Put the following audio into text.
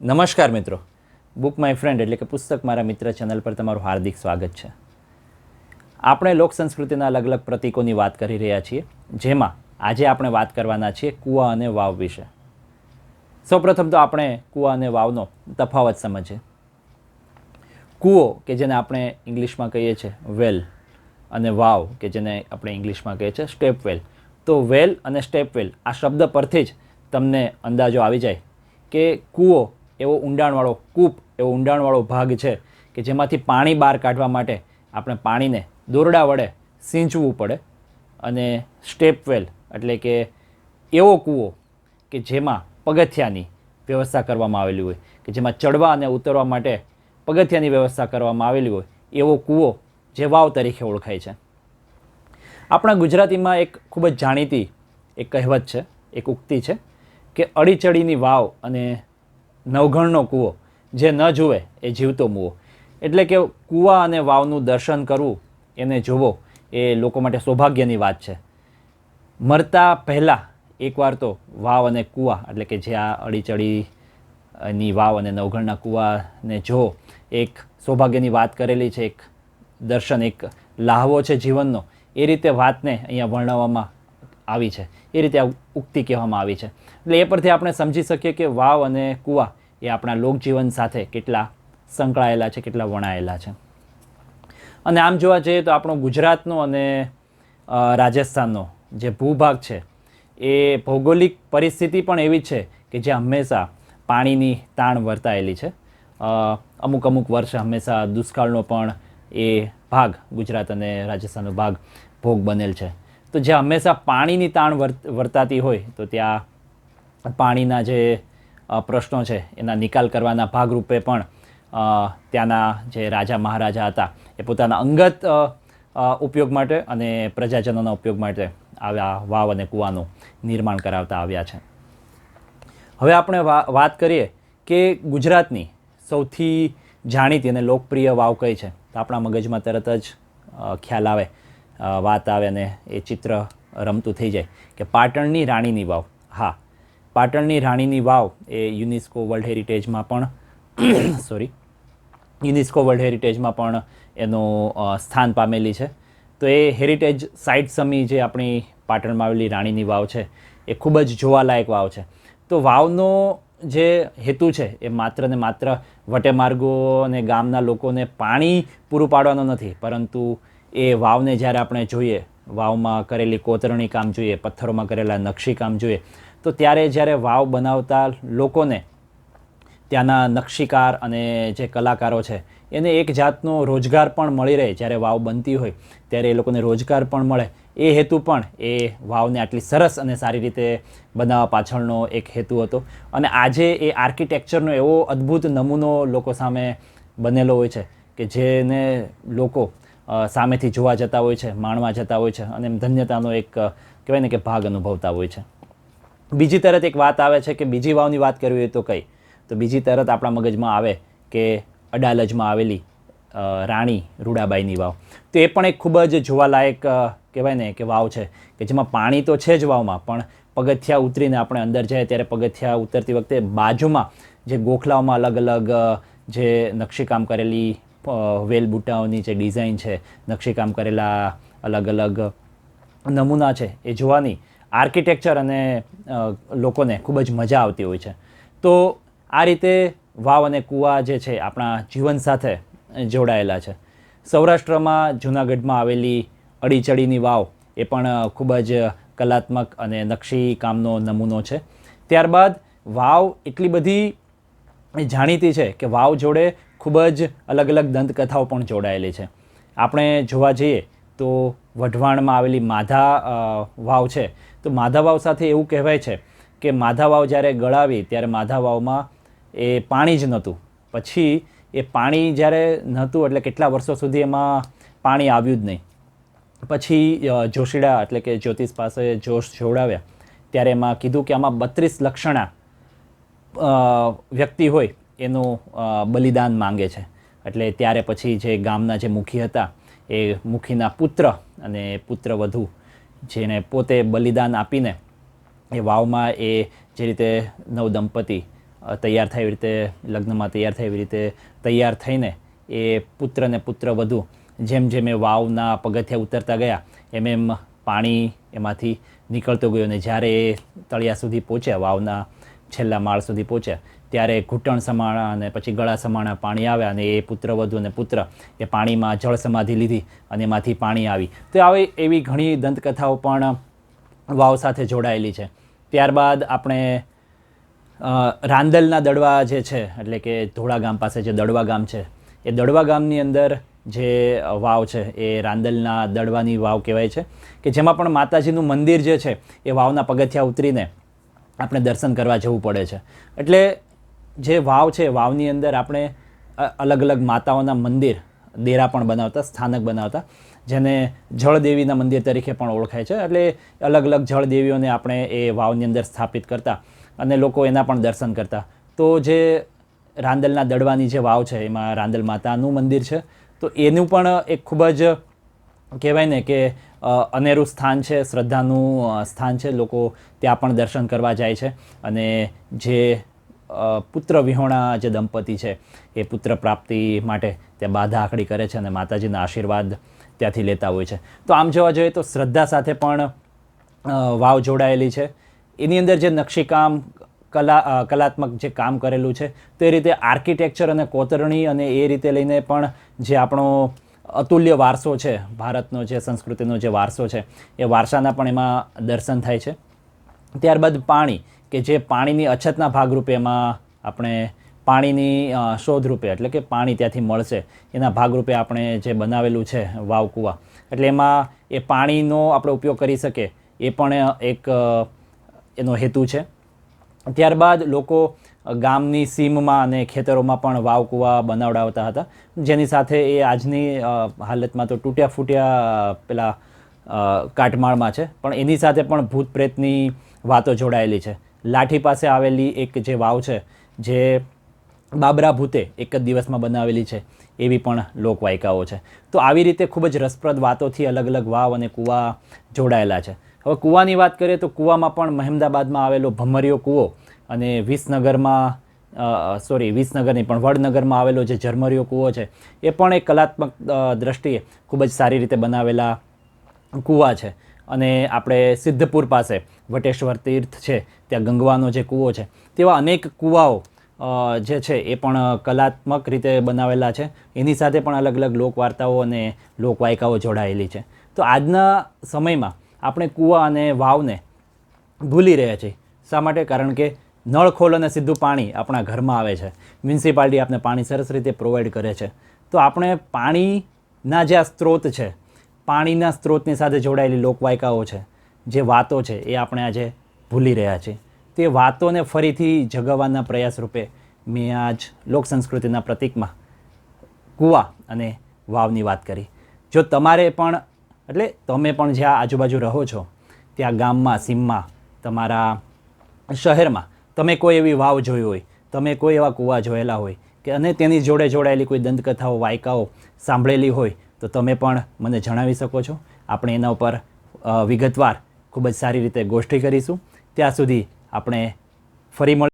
નમસ્કાર મિત્રો. Book my friend એટલે કે પુસ્તક મારા મિત્ર ચેનલ પર તમારું હાર્દિક સ્વાગત છે. આપણે લોક સંસ્કૃતિના અલગ અલગ પ્રતીકોની વાત કરી રહ્યા છીએ, જેમાં આજે આપણે વાત કરવાના છીએ કૂવા અને વાવ વિશે. સૌપ્રથમ તો આપણે કૂવા અને વાવનો તફાવત સમજીએ. કૂવો કે જેને આપણે ઇંગ્લિશમાં કહીએ છીએ વેલ અને વાવ કે જેને આપણે ઇંગ્લિશમાં કહીએ છીએ સ્ટેપ વેલ તો વેલ અને સ્ટેપ વેલ આ શબ્દ પરથી જ તમને અંદાજો આવી જાય કે કૂવો એવો ઊંડાણવાળો કૂપ, એવો ઊંડાણવાળો ભાગ છે કે જેમાંથી પાણી બહાર કાઢવા માટે આપણે પાણીને દોરડા વડે સિંચવું પડે અને સ્ટેપવેલ એટલે કે એવો કૂવો કે જેમાં પગથિયાની વ્યવસ્થા કરવામાં આવેલી હોય, કે જેમાં ચડવા અને ઉતરવા માટે પગથિયાની વ્યવસ્થા કરવામાં આવેલી હોય, એવો કૂવો જે વાવ તરીકે ઓળખાય છે. આપણા ગુજરાતીમાં એક ખૂબ જ જાણીતી એક કહેવત છે, એક ઉક્તિ છે કે અડીચડીની વાવ અને નવઘણનો કૂવો, જે ન જુએ એ જીવતો મૂવો. એટલે કે કૂવા અને વાવનું દર્શન કરવું, એને જોવો, એ લોકો માટે સૌભાગ્યની વાત છે. મરતા પહેલાં એકવાર તો વાવ અને કૂવા, એટલે કે જે આ અડીચડી ની વાવ અને નવઘણના કૂવાને જો એક સૌભાગ્યની વાત કરેલી છે, એક દર્શન, એક લાહવો છે જીવનનો, એ રીતે વાતને અહીંયા વર્ણવવામાં આવી છે. એ રીતે આ ઉક્તિ કહેવામાં આવી છે. એટલે એ પરથી આપણે સમજી શકીએ કે વાવ અને કૂવા એ આપણા લોકજીવન સાથે કેટલા સંકળાયેલા છે, કેટલા વણાયેલા છે. અને આમ જોવા જઈએ તો આપણો ગુજરાતનો અને રાજસ્થાનનો જે ભૂભાગ છે, એ ભૌગોલિક પરિસ્થિતિ પણ એવી છે કે જે હંમેશા પાણીની તાણ વર્તાયેલી છે. અમુક અમુક વર્ષ હંમેશા દુષ્કાળનો પણ એ ભાગ, ગુજરાત અને રાજસ્થાનનો ભાગ, ભોગ બનેલ છે. તો જે હંમેશા પાણીની તાણ વર્ત, વર્તાતી હોય તો ત્યાં પાણીના જે પ્રશ્નો છે, એના નિકાલ કરવાના ભાગરૂપે પણ ત્યાંના જે રાજા મહારાજા હતા, એ પોતાના અંગત ઉપયોગ માટે અને પ્રજાજનોના ઉપયોગ માટે આવ્યા વાવ અને કૂવાનું નિર્માણ કરાવતા આવ્યા છે. હવે આપણે વાત કરીએ કે ગુજરાતની સૌથી જાણીતી અને લોકપ્રિય વાવ કઈ છે? તો આપણા મગજમાં તરત જ ખ્યાલ આવે વાત આવે અને એ ચિત્ર રમતું થઈ જાય કે પાટણની રાણીની વાવ. હા પાટણની રાણીની વાવ એ યુનેસ્કો વર્લ્ડ હેરિટેજમાં પણ સોરી યુનેસ્કો વર્લ્ડ હેરિટેજમાં પણ એનું સ્થાન પામેલી છે. તો એ હેરિટેજ સાઇટ સમી જે આપણી પાટણમાં આવેલી રાણીની વાવ છે, એ ખૂબ જ જોવાલાયક વાવ છે. તો વાવનો જે હેતુ છે, એ માત્ર ને માત્ર વટેમાર્ગો અને ગામના લોકોને પાણી પૂરું પાડવાનો નથી, પરંતુ એ વાવને જ્યારે આપણે જોઈએ, વાવમાં કરેલી કોતરણી કામ જોઈએ, પથ્થરોમાં કરેલા નકશી કામ જોઈએ તો ત્યારે જ્યારે વાવ બનાવતા લોકોને ત્યાંના નકશીકાર અને જે કલાકારો છે, એને એક જાતનો રોજગાર પણ મળી રહે જ્યારે વાવ બનતી હોય, ત્યારે એ લોકોને રોજગાર પણ મળે. એ હેતુ પણ એ વાવને આટલી સરસ અને સારી રીતે બનાવવા પાછળનો એક હેતુ હતો. અને આજે એ આર્કિટેક્ચરનો એવો અદ્ભુત નમૂનો લોકો સામે બનેલો હોય છે કે જેને લોકો સામેથી જોવા જતા હોય છે, માણવા જતા હોય છે અને ધન્યતાનો એક કહેવાય ને કે ભાગ અનુભવતા હોય છે. બીજી તરત એક વાત આવે છે કે બીજી વાવની વાત કરવી હોય તો કઈ. તો બીજી તરત આપણા મગજમાં આવે કે અડાલજમાં આવેલી રાણી રૂડાબાઈની વાવ. તો એ પણ એક ખૂબ જ જોવાલાયક કહેવાય ને કે વાવ છે કે જેમાં પાણી તો છે જ વાવમાં, પણ પગથિયા ઉતરીને આપણે અંદર જઈએ ત્યારે પગથિયા ઉતરતી વખતે બાજુમાં જે ગોખલાઓમાં અલગ અલગ જે નકશીકામ કરેલી વેલ બુટાઓની જે ડિઝાઇન છે, નકશીકામ કરેલા અલગ અલગ નમૂના છે, એ જોવાની આર્કિટેક્ચર અને લોકોને ખૂબ જ મજા આવતી હોય છે. તો આ રીતે વાવ અને કૂવા જે છે, આપણા જીવન સાથે જોડાયેલા છે. સૌરાષ્ટ્રમાં જૂનાગઢમાં આવેલી અડીચડીની વાવ એ પણ ખૂબ જ કલાત્મક અને નકશી કામનો નમૂનો છે. ત્યારબાદ વાવ એટલી બધી જાણીતી છે કે વાવ જોડે ખૂબ જ અલગ અલગ દંતકથાઓ પણ જોડાયેલી છે. આપણે જોવા જઈએ તો વઢવાણમાં આવેલી માધા વાવ છે તો માધા વાવ સાથે એવું કહેવાય છે કે માધાવાવ જ્યારે ગળાવી ત્યારે માધા વાવમાં એ પાણી જ નહોતું. પછી એ પાણી જ્યારે નહોતું એટલે કેટલા વર્ષો સુધી એમાં પાણી આવ્યું જ નહીં. પછી જોશીડા એટલે કે જ્યોતિષ પાસે જોશ જોડાવ્યા. ત્યારે એમાં કીધું કે આમાં બત્રીસ લક્ષણા વ્યક્તિ હોય એનું બલિદાન માંગે છે. એટલે ત્યારે પછી જે ગામના જે મુખી હતા, એ મુખીના પુત્ર અને પુત્ર વધુ જેને પોતે બલિદાન આપીને એ વાવમાં એ જે રીતે નવ દંપતી તૈયાર થાય એવી રીતે, લગ્નમાં તૈયાર થાય એવી રીતે તૈયાર થઈને એ પુત્ર ને પુત્ર વધુ જેમ જેમ એ વાવના પગથિયા ઉતરતા ગયા, એમ એમ પાણી એમાંથી નીકળતો ગયો. અને જ્યારે એ તળિયા સુધી પહોંચ્યા, વાવના છેલ્લા માળ સુધી પહોંચ્યા ત્યારે ઘૂંટણ સમાણા અને પછી ગળા સમાણા પાણી આવ્યા અને એ પુત્ર વધુ અને પુત્ર એ પાણીમાં જળ સમાધિ લીધી અને એમાંથી પાણી આવી. તો આવી એવી ઘણી દંતકથાઓ પણ વાવ સાથે જોડાયેલી છે. ત્યારબાદ આપણે રાંદલના દડવા જે છે, એટલે કે ધોળા ગામ પાસે જે દડવા ગામ છે, એ દડવા ગામની અંદર જે વાવ છે, એ રાંદલના દડવાની વાવ કહેવાય છે, કે જેમાં પણ માતાજીનું મંદિર જે છે, એ વાવના પગથિયા ઉતરીને આપણે દર્શન કરવા જવું પડે છે. એટલે જે વાવ છે, વાવની અંદર આપણે અલગ અલગ માતાઓના મંદિર, દેરા પણ બનાવતા, સ્થાનક બનાવતા, જેને જળદેવીના મંદિર તરીકે પણ ઓળખાય છે. એટલે અલગ અલગ જળદેવીઓને આપણે એ વાવની અંદર સ્થાપિત કરતા અને લોકો એના પણ દર્શન કરતા. તો જે રાંદલના દડવાની જે વાવ છે, એમાં રાંદલ માતાનું મંદિર છે. તો એનું પણ એક ખૂબ જ કહેવાય ને કે અનેરું સ્થાન છે, શ્રદ્ધાનું સ્થાન છે. લોકો ત્યાં પણ દર્શન કરવા જાય છે અને જે પુત્ર વિહોણા જે દંપતી છે, એ પુત્ર પ્રાપ્તિ માટે ત્યાં બાધા આખડી કરે છે અને માતાજીના આશીર્વાદ ત્યાંથી લેતા હોય છે. તો આમ જોવા જોઈએ તો શ્રદ્ધા સાથે પણ વાવ જોડાયેલી છે. એની અંદર જે નકશીકામ, કલા કલાત્મક જે કામ કરેલું છે, તો એ રીતે આર્કિટેક્ચર અને કોતરણી અને એ રીતે લઈને પણ જે આપણો અતુલ્ય વારસો છે, ભારતનો જે, સંસ્કૃતિનો જે વારસો છે, એ વારસાના પણ એમાં દર્શન થાય છે. ત્યારબાદ પાણી. કે જે પાણીની અછતના ભાગરૂપે એમાં આપણે પાણીની શોધ રૂપે એટલે કે પાણી ત્યાંથી મળશે, એના ભાગરૂપે આપણે જે બનાવેલું છે વાવ કૂવા. એટલે એમાં એ પાણીનો આપણે ઉપયોગ કરી શકીએ, એ પણ એક એનો હેતુ છે. ત્યારબાદ લોકો ગામની સીમમાં અને ખેતરોમાં પણ વાવ કૂવા બનાવડાવતા હતા. જેની સાથે એ આજની હાલતમાં તો તૂટ્યા ફૂટ્યા પેલા કાટમાળમાં છે. પણ એની સાથે પણ ભૂત પ્રેતની વાતો જોડાયેલી છે. લાઠી પાસે આવેલી એક જે વાવ છે, જે બાબરા ભૂતે એક જ દિવસમાં બનાવેલી છે, એવી પણ લોકવાયકાઓ છે. તો આવી રીતે ખૂબ જ રસપ્રદ વાતોથી અલગ અલગ વાવ અને કૂવા જોડાયેલા છે. હવે કૂવાની વાત કરીએ તો કૂવામાં પણ મહેમદાબાદમાં આવેલો ભમરિયો કૂવો અને વિસનગરમાં સોરી, વિસનગર નહીં, પણ વડનગરમાં આવેલો જે ઝરમરિયો કૂવો છે, એ પણ એક કલાત્મક દ્રષ્ટિએ ખૂબ જ સારી રીતે બનાવેલા કૂવા છે. અને આપણે સિદ્ધપુર પાસે વટેશ્વર તીર્થ છે, ત્યાં ગંગવાનો જે કૂવો છે, તેવા અનેક કૂવાઓ જે છે એ પણ કલાત્મક રીતે બનાવેલા છે. એની સાથે પણ અલગ અલગ લોકવાર્તાઓ અને લોકવાયકાઓ જોડાયેલી છે. તો આજના સમયમાં આપણે કૂવા અને વાવને ભૂલી રહ્યા છીએ. શા માટે? કારણ કે નળ ખોલ અને સીધું પાણી આપણા ઘરમાં આવે છે. મ્યુનિસિપાલિટી આપણે પાણી સરસ રીતે પ્રોવાઈડ કરે છે. તો આપણે પાણીના જે આ સ્ત્રોત છે પાણીના સ્ત્રોતની સાથે જોડાયેલી લોકવાયકાઓ છે, જે વાતો છે એ આપણે આજે ભૂલી રહ્યા છીએ. તે વાતોને ફરીથી જગાવવાના પ્રયાસ રૂપે મેં આજ લોક સંસ્કૃતિના પ્રતિકમાં કૂવા અને વાવની વાત કરી. જો તમારે પણ, એટલે તમે પણ જ્યાં આજુબાજુ રહો છો, ત્યાં ગામમાં, સીમમાં, તમારા શહેરમાં તમે કોઈ એવી વાવ જોઈ હોય, તમે કોઈ એવા કૂવા જોયેલા હોય કે અને તેની જોડે જોડાયેલી કોઈ દંતકથાઓ, વાયકાઓ સાંભળેલી હોય તો તમે પણ મને જણાવી શકો છો. આપણે એના ઉપર વિગતવાર ખૂબ જ સારી રીતે ગોષ્ઠી કરીશું. ત્યાં સુધી આપણે ફરી મળ